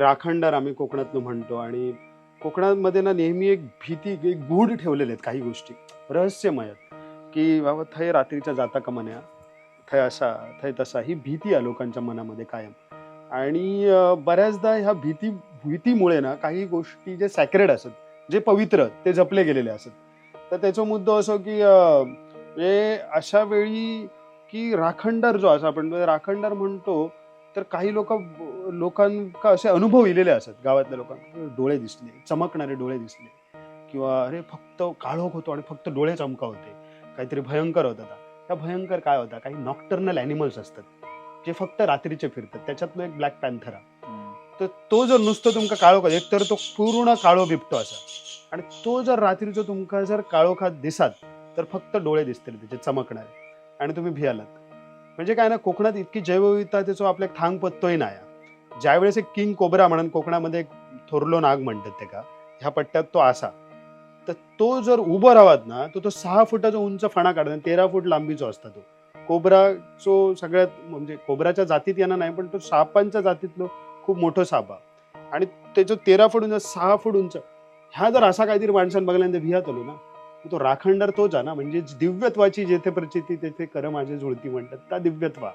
राखणदार आम्ही कोकणातनं म्हणतो आणि कोकणामध्ये ना नेहमी एक भीती एक गूढ ठेवलेले आहेत काही गोष्टी. रहस्यमय की बाबा थय रात्रीच्या जाता का म्हणा थय असा थय तसा ही भीती आहे लोकांच्या मनामध्ये कायम. आणि बऱ्याचदा ह्या भीती भीतीमुळे ना काही गोष्टी जे सॅक्रेड असत जे पवित्र ते जपले गेलेले असत. तर त्याचा मुद्दा असो की म्हणजे अशा वेळी की राखणदार जो असं आपण म्हणजे राखणदार म्हणतो तर काही लोक लोकांका असे अनुभव इलेले असतात गावातल्या लोकांना. डोळे दिसले चमकणारे डोळे दिसले. किंवा अरे फक्त काळोख होतो आणि फक्त डोळे चमका होते. काहीतरी भयंकर होता त्या भयंकर काय होता? काही नॉक्टर्नल ॲनिमल्स असतात जे फक्त रात्रीचे फिरतात. त्याच्यातलं एक ब्लॅक पॅन्थरा तर तो जर नुसतं तुमका काळोख एक तर तो पूर्ण काळो बिबटो असा. आणि तो जर रात्रीचं तुमका जर काळोखात दिसात तर फक्त डोळे दिसतील त्याचे चमकणारे. आणि तुम्ही भियालात. म्हणजे काय ना कोकणात इतकी जैवविविधता आपल्या थांग पत्तोय नाही. ज्यावेळेस एक किंग कोबरा म्हणून कोकणामध्ये एक थोरलो नाग म्हणतात ते का ह्या पट्ट्यात तो असा तर तो जर उभं राहत ना तर तो सहा फुटाचा उंच फणा काढतो आणि तेरा फूट लांबीचा असता तो. कोबराचो सगळ्यात म्हणजे कोबराच्या जातीत येणार नाही पण तो सापांच्या जातीतलो खूप मोठं सापा आणि त्याचं तेरा फूट उंच सहा फूट उंच ह्या जर असा काहीतरी माणसानं बघल्यानंतर भियात आलो ना तो राखणदार तोच आहे ना म्हणजे दिव्यत्वाची जेथे प्रचिती तेथे कर माझे जुळती म्हणतात त्या दिव्यत्वा.